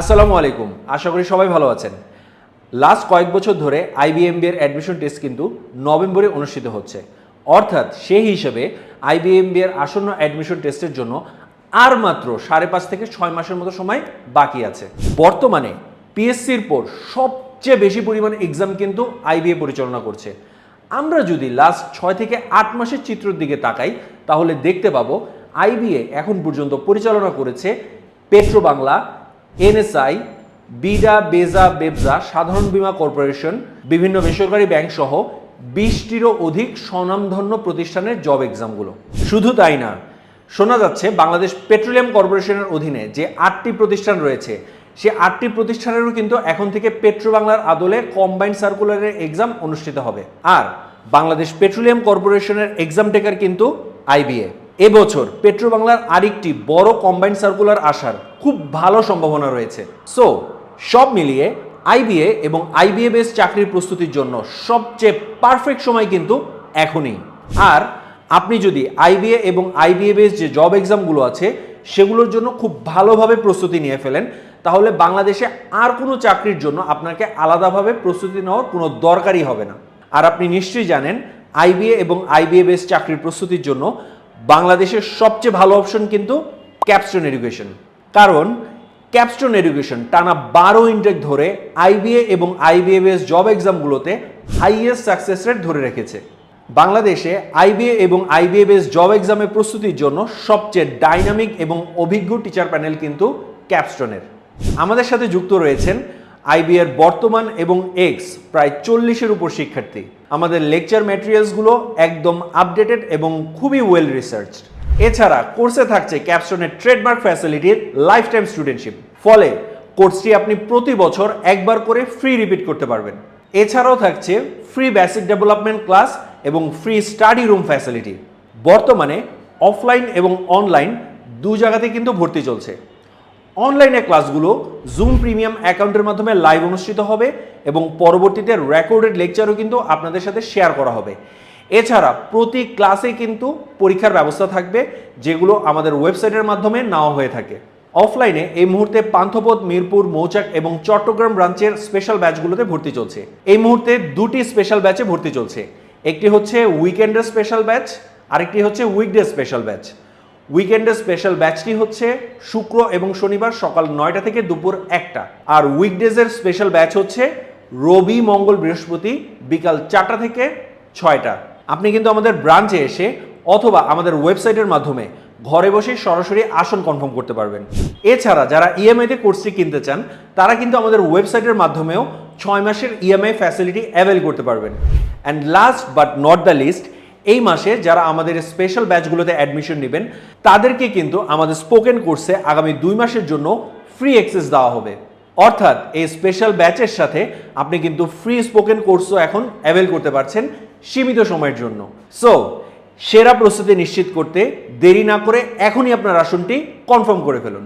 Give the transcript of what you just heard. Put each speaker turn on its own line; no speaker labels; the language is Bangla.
আসসালামু আলাইকুম। আশা করি সবাই ভালো আছেন। লাস্ট কয়েক বছর ধরে আইবিএমবি এর অ্যাডমিশন টেস্ট কিন্তু নভেম্বরে অনুষ্ঠিত হচ্ছে। অর্থাৎ সেই হিসেবে আইবিএমবি এর আসন্ন অ্যাডমিশন টেস্টের জন্য আর মাত্র সাড়ে পাঁচ থেকে ছয় মাসের মতো সময় বাকি আছে। বর্তমানে পিএসসির পর সবচেয়ে বেশি পরিমাণ এক্সাম কিন্তু আইবিএ পরিচালনা করছে। আমরা যদি লাস্ট ছয় থেকে আট মাসের চিত্রের দিকে তাকাই, তাহলে দেখতে পাবো আইবিএ এখন পর্যন্ত পরিচালনা করেছে পেট্রো বাংলা এনএসআই, বিডা, বেজা, বেবজা, সাধারণ বীমা কর্পোরেশন, বিভিন্ন বেসরকারি ব্যাংক সহ বিশটিরও অধিক স্বনামধন্য প্রতিষ্ঠানের জব এক্সামগুলো শুধু তাই না, শোনা যাচ্ছে বাংলাদেশ পেট্রোলিয়াম কর্পোরেশনের অধীনে যে আটটি প্রতিষ্ঠান রয়েছে, সে আটটি প্রতিষ্ঠানেরও কিন্তু এখন থেকে পেট্রো বাংলার আদলে কম্বাইন্ড সার্কুলারের এক্সাম অনুষ্ঠিত হবে। আর বাংলাদেশ পেট্রোলিয়াম কর্পোরেশনের এক্সাম টেকার কিন্তু আইবিএ এবছর পেট্রো বাংলার আরেকটি বড় কম্বাইন্ড সার্কুলার আসার খুব ভালো সম্ভাবনা রয়েছে। সো সব মিলিয়ে আইবিএ এবং আইবিএ বেস চাকরির প্রস্তুতির জন্য সবচেয়ে পারফেক্ট সময় কিন্তু এখনই। আর আপনি যদি আইবিএ এবং আইবিএ বেস যে জব এক্সামগুলো আছে, সেগুলোর জন্য খুব ভালোভাবে প্রস্তুতি নিয়ে ফেলেন, তাহলে বাংলাদেশে আর কোনো চাকরির জন্য আপনাকে আলাদাভাবে প্রস্তুতি নেওয়ার কোনো দরকারই হবে না। আর আপনি নিশ্চয়ই জানেন আইবিএ এবং আইবিএ বেস চাকরির প্রস্তুতির জন্য বাংলাদেশের সবচেয়ে ভালো অপশন কিন্তু ক্যাপস্টোন এডুকেশন কারণ ক্যাপস্টোন এডুকেশন টানা বারো ইনটেক ধরে আইবিএ এবং আইবিএ বেস জব এক্সামগুলোতে হাইয়েস্ট সাকসেস রেট ধরে রেখেছে। বাংলাদেশে আইবিএ এবং আইবিএ বেস জব এক্সামের প্রস্তুতির জন্য সবচেয়ে ডাইনামিক এবং অভিজ্ঞ টিচার প্যানেল কিন্তু ক্যাপস্টোনের আমাদের সাথে যুক্ত রয়েছেন আইবি এর বর্তমান এবং এক্স প্রায় চল্লিশের উপর শিক্ষার্থী। আমাদের লেকচার ম্যাটেরিয়ালসগুলো একদম আপডেটেড এবং খুবই ওয়েল রিসার্চ এছাড়া কোর্সে থাকছে ক্যাপস্টোনের ট্রেডমার্ক ফ্যাসিলিটির লাইফ টাইম স্টুডেন্টশিপ ফলে কোর্সটি আপনি প্রতি বছর একবার করে ফ্রি রিপিট করতে পারবেন। এছাড়াও থাকছে ফ্রি বেসিক ডেভেলপমেন্ট ক্লাস এবং ফ্রি স্টাডি রুম ফ্যাসিলিটি বর্তমানে অফলাইন এবং অনলাইন দু জায়গাতে কিন্তু ভর্তি চলছে। অনলাইনে ক্লাসগুলো জুম প্রিমিয়াম অ্যাকাউন্টের মাধ্যমে লাইভ অনুষ্ঠিত হবে এবং পরবর্তীতে রেকর্ডেড লেকচারও কিন্তু আপনাদের সাথে শেয়ার করা হবে। এছাড়া প্রতি ক্লাসে কিন্তু পরীক্ষার ব্যবস্থা থাকবে, যেগুলো আমাদের ওয়েবসাইটের মাধ্যমে নেওয়া হয়ে থাকে। অফলাইনে এই মুহূর্তে পান্থপথ মিরপুর, মৌচাক এবং চট্টগ্রাম ব্রাঞ্চের স্পেশাল ব্যাচগুলোতে ভর্তি চলছে। এই মুহূর্তে দুটি স্পেশাল ব্যাচে ভর্তি চলছে। একটি হচ্ছে উইকেন্ডের স্পেশাল ব্যাচ আরেকটি হচ্ছে উইকডে স্পেশাল ব্যাচ উইকেন্ডের স্পেশাল ব্যাচটি হচ্ছে শুক্র এবং শনিবার সকাল নয়টা থেকে দুপুর একটা। আর উইকডেজের স্পেশাল ব্যাচ হচ্ছে রবি, মঙ্গল, বৃহস্পতি বিকাল চারটা থেকে ছয়টা। আপনি কিন্তু আমাদের ব্রাঞ্চে এসে অথবা আমাদের ওয়েবসাইটের মাধ্যমে ঘরে বসে সরাসরি আসন কনফার্ম করতে পারবেন। এছাড়া যারা ইএমআইতে কোর্সটি কিনতে চান, তারা কিন্তু আমাদের ওয়েবসাইটের মাধ্যমেও ছয় মাসের ইএমআই ফ্যাসিলিটি অ্যাভেল করতে পারবেন। And last but not the least এই মাসে যারা আমাদের স্পেশাল ব্যাচগুলোতে অ্যাডমিশন নেবেন, তাদেরকে কিন্তু আমাদের স্পোকেন কোর্সে আগামী দুই মাসের জন্য ফ্রি অ্যাক্সেস দেওয়া হবে। অর্থাৎ এই স্পেশাল ব্যাচের সাথে আপনি কিন্তু ফ্রি স্পোকেন কোর্সও এখন অ্যাভেল করতে পারছেন সীমিত সময়ের জন্য। সো সেরা প্রস্তুতি নিশ্চিত করতে দেরি না করে এখনই আপনার আসনটি কনফার্ম করে ফেলুন।